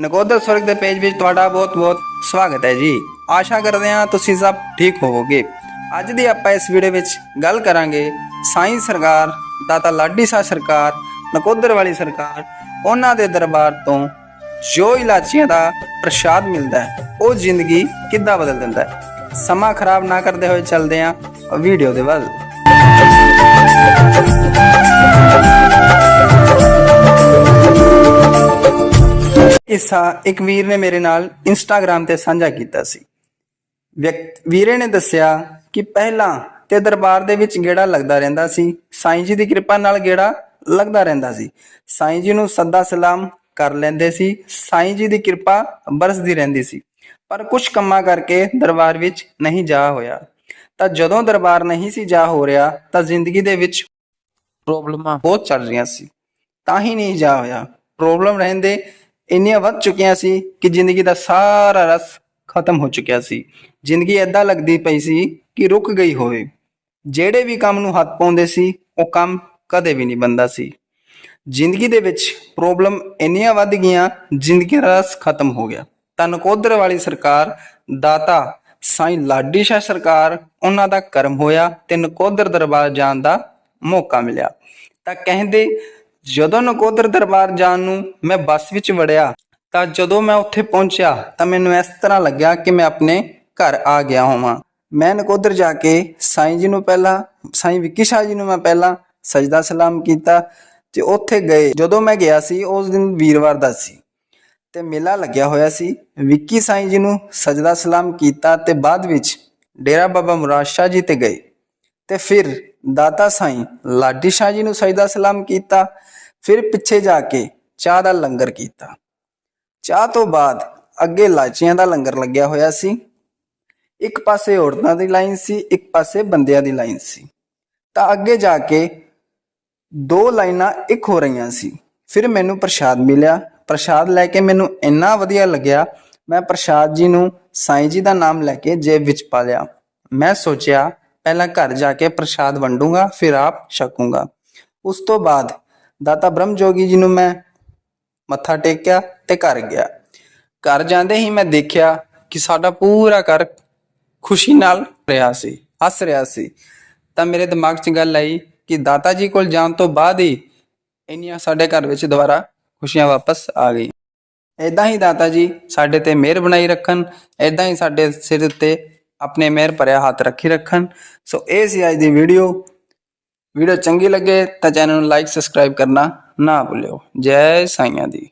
ਨਕੋਦਰ ਸਵਰਗ ਦੇ ਪੇਜ ਵਿੱਚ ਤੁਹਾਡਾ ਬਹੁਤ-ਬਹੁਤ ਸਵਾਗਤ ਹੈ ਜੀ। ਆਸ਼ਾ ਕਰਦੇ ਹਾਂ ਤੁਸੀਂ ਸਭ ਠੀਕ ਹੋਵੋਗੇ। ਅੱਜ ਦੀ ਆਪਾਂ ਇਸ ਵੀਡੀਓ ਵਿੱਚ ਗੱਲ ਕਰਾਂਗੇ ਸਾਈਂ ਸਰਕਾਰ, ਦਾਤਾ ਲਾਡੀ ਸ਼ਾਹ ਸਰਕਾਰ, ਨਕੋਦਰ ਵਾਲੀ ਸਰਕਾਰ, ਉਹਨਾਂ ਦੇ ਦਰਬਾਰ ਤੋਂ ਜੋ ਇਲਾਚੀਆਂ ਦਾ ਪ੍ਰਸ਼ਾਦ ਮਿਲਦਾ ਹੈ, ਉਹ ਜ਼ਿੰਦਗੀ ਕਿੱਦਾਂ ਬਦਲ ਦਿੰਦਾ ਹੈ? ਸਮਾਂ ਖਰਾਬ ਨਾ ਕਰਦੇ ਹੋਏ ਚੱਲਦੇ ਹਾਂ ਵੀਡੀਓ ਦੇ ਵੱਲ। ਕਿੱਸਾ ਇੱਕ ਵੀਰ ਨੇ ਮੇਰੇ ਨਾਲ ਇੰਸਟਾਗ੍ਰam ਤੇ ਸਾਂਝਾ ਕੀਤਾ ਸੀ। ਵਿਅਕਤ ਵੀਰੇ ਨੇ ਦੱਸਿਆ ਕਿ ਪਹਿਲਾਂ ਤੇ ਦਰਬਾਰ ਦੇ ਵਿੱਚ ਗੇੜਾ ਲੱਗਦਾ ਰਹਿੰਦਾ ਸੀ। ਸਾਈਂ ਜੀ ਦੀ ਕਿਰਪਾ ਨਾਲ ਗੇੜਾ ਲੱਗਦਾ ਰਹਿੰਦਾ ਸੀ। ਸਾਈਂ ਜੀ ਨੂੰ ਸੱਦਾ ਸਲਾਮ ਕਰ ਲੈਂਦੇ ਸੀ। ਸਾਈਂ ਜੀ ਦੀ ਕਿਰਪਾ ਬਰਸਦੀ ਰਹਿੰਦੀ ਸੀ। ਪਰ ਕੁਝ ਕੰਮਾਂ ਕਰਕੇ ਦਰਬਾਰ ਵਿੱਚ ਨਹੀਂ ਜਾ ਹੋਇਆ। ਤਾਂ ਜਦੋਂ ਦਰਬਾਰ ਨਹੀਂ ਸੀ ਜਾ ਹੋ ਰਿਹਾ ਤਾਂ ਜ਼ਿੰਦਗੀ ਦੇ ਵਿੱਚ ਪ੍ਰੋਬਲਮਾਂ ਬਹੁਤ ਚੱਲ ਰਹੀਆਂ ਸੀ। ਤਾਂ ਹੀ ਨਹੀਂ ਜਾ ਹੋਇਆ। ਪ੍ਰੋਬਲਮ ਰਹਿੰਦੇ ਇੰਨੀਆਂ ਵੱਧ ਚੁੱਕੀਆਂ ਸੀ ਕਿ ਜ਼ਿੰਦਗੀ ਦਾ ਸਾਰਾ ਰਸ ਖਤਮ ਹੋ ਚੁੱਕਿਆ ਸੀ। ਜ਼ਿੰਦਗੀ ਐਦਾਂ ਲੱਗਦੀ ਪਈ ਸੀ ਕਿ ਰੁਕ ਗਈ ਹੋਵੇ। ਜਿਹੜੇ ਵੀ ਕੰਮ ਨੂੰ ਹੱਥ ਪਾਉਂਦੇ ਸੀ, ਉਹ ਕੰਮ ਕਦੇ ਵੀ ਨਹੀਂ ਬੰਦਾ ਸੀ। ਜ਼ਿੰਦਗੀ ਦੇ ਵਿੱਚ ਪ੍ਰੋਬਲਮ ਇੰਨੀਆਂ ਵੱਧ ਗਈਆਂ, ਜ਼ਿੰਦਗੀ ਦਾ ਰਸ ਖਤਮ ਹੋ ਗਿਆ। ਤਾਂ ਨਕੋਦਰ ਵਾਲੀ ਸਰਕਾਰ, ਦਾਤਾ ਸਾਈਂ ਲਾਡੀ ਸ਼ਾਹ ਸਰਕਾਰ, ਉਹਨਾਂ ਦਾ ਕਰਮ ਹੋਇਆ ਤੇ ਨਕੋਦਰ ਦਰਬਾਰ ਜਾਣ ਦਾ ਮੌਕਾ ਮਿਲਿਆ। ਤਾਂ ਕਹਿੰਦੇ ਜਦੋਂ ਨਕੋਦਰ ਦਰਬਾਰ ਜਾਣ ਨੂੰ ਮੈਂ ਬੱਸ ਵਿੱਚ ਵੜਿਆ, ਤਾਂ ਜਦੋਂ ਮੈਂ ਉੱਥੇ ਪਹੁੰਚਿਆ, ਤਾਂ ਮੈਨੂੰ ਇਸ ਤਰ੍ਹਾਂ ਲੱਗਿਆ ਕਿ ਮੈਂ ਆਪਣੇ ਘਰ ਆ ਗਿਆ ਹੋਵਾਂ। ਮੈਂ ਨਕੋਦਰ ਜਾ ਕੇ ਸਾਈਂ ਜੀ ਨੂੰ ਪਹਿਲਾਂ, ਸਾਈਂ ਵਿੱਕੀ ਸ਼ਾਹ ਜੀ ਨੂੰ ਮੈਂ ਪਹਿਲਾਂ ਸਜਦਾ ਸਲਾਮ ਕੀਤਾ ਤੇ ਉੱਥੇ ਗਏ। ਜਦੋਂ ਮੈਂ ਗਿਆ ਸੀ, ਉਸ ਦਿਨ ਵੀਰਵਾਰ ਦਾ ਸੀ ਤੇ ਮੇਲਾ ਲੱਗਿਆ ਹੋਇਆ ਸੀ। ਵਿੱਕੀ ਸਾਈਂ ਜੀ ਨੂੰ ਸਜਦਾ ਸਲਾਮ ਕੀਤਾ ਤੇ ਬਾਅਦ ਵਿੱਚ ਡੇਰਾ ਬਾਬਾ ਮੁਰਾਦ ਸ਼ਾਹ ਜੀ ਤੇ ਗਏ। ਤੇ ਫਿਰ ਦਾਤਾ ਸਾਈਂ, ਲਾਡੀ ਸ਼ਾਹ ਜੀ ਨੂੰ ਸਜਦਾ ਸਲਾਮ ਕੀਤਾ, ਫਿਰ ਪਿੱਛੇ ਜਾ ਕੇ ਚਾਹ ਦਾ ਲੰਗਰ ਕੀਤਾ। ਚਾਹ ਤੋਂ ਬਾਅਦ ਅੱਗੇ ਲਾਚੀਆਂ ਦਾ ਲੰਗਰ ਲੱਗਿਆ ਹੋਇਆ ਸੀ। ਇੱਕ ਪਾਸੇ ਔਰਤਾਂ ਦੀ ਲਾਈਨ ਸੀ, ਇੱਕ ਪਾਸੇ ਬੰਦਿਆਂ ਦੀ ਲਾਈਨ ਸੀ। ਤਾਂ ਅੱਗੇ ਜਾ ਕੇ ਦੋ ਲਾਈਨਾਂ ਇੱਕ ਹੋ ਰਹੀਆਂ ਸੀ। ਫਿਰ ਮੈਨੂੰ ਪ੍ਰਸ਼ਾਦ ਮਿਲਿਆ। ਪ੍ਰਸ਼ਾਦ ਲੈ ਕੇ ਮੈਨੂੰ ਇੰਨਾ ਵਧੀਆ ਲੱਗਿਆ। ਮੈਂ ਪ੍ਰਸ਼ਾਦ ਜੀ ਨੂੰ ਸਾਈਂ ਜੀ ਦਾ ਨਾਮ ਲੈ ਕੇ ਜੇਬ ਵਿੱਚ ਪਾ ਲਿਆ। ਮੈਂ ਸੋਚਿਆ ਪਹਿਲਾਂ ਘਰ ਜਾ ਕੇ ਪ੍ਰਸ਼ਾਦ ਵੰਡੂਗਾ, ਫਿਰ ਆਪ ਛਕੂਗਾ। ਉਸ ਤੋਂ ਬਾਅਦ ਦਾਤਾ ਬ੍ਰਹਮ ਜੋਗੀ ਜੀ ਨੂੰ ਮੈਂ ਮੱਥਾ ਟੇਕਿਆ ਤੇ ਘਰ ਗਿਆ। ਘਰ ਜਾਂਦੇ ਹੀ ਮੈਂ ਦੇਖਿਆ ਕਿ ਸਾਡਾ ਪੂਰਾ ਘਰ ਖੁਸ਼ੀ ਨਾਲ ਰਿਹਾ ਸੀ, ਹੱਸ ਰਿਹਾ ਸੀ। ਤਾਂ ਮੇਰੇ ਦਿਮਾਗ 'ਚ ਗੱਲ ਆਈ ਕਿ ਦਾਤਾ ਜੀ ਕੋਲ ਜਾਣ ਤੋਂ ਬਾਅਦ ਹੀ ਇੰਨੀਆਂ ਸਾਡੇ ਘਰ ਵਿੱਚ ਦੁਬਾਰਾ ਖੁਸ਼ੀਆਂ ਵਾਪਸ ਆ ਗਈ ਇਦਾਂ ਹੀ ਦਾਤਾ ਜੀ ਸਾਡੇ ਤੇ ਮਿਹਰ ਬਣਾਈ ਰੱਖਣ ਇਦਾਂ ਹੀ ਸਾਡੇ ਸਿਰ ਉੱਤੇ ਆਪਣੇ ਮਿਹਰ ਭਰਿਆ ਹੱਥ ਰੱਖੀ ਰੱਖਣ। ਸੋ ਇਹ ਸੀ ਅੱਜ ਦੀ ਵੀਡੀਓ ਵੀਡੀਓ ਚੰਗੀ ਲੱਗੇ ਤਾਂ ਚੈਨਲ ਨੂੰ ਲਾਈਕ ਸਬਸਕ੍ਰਾਈਬ ਕਰਨਾ ਨਾ ਭੁੱਲਿਓ। ਜੈ ਸਾਈਆਂ ਦੀ।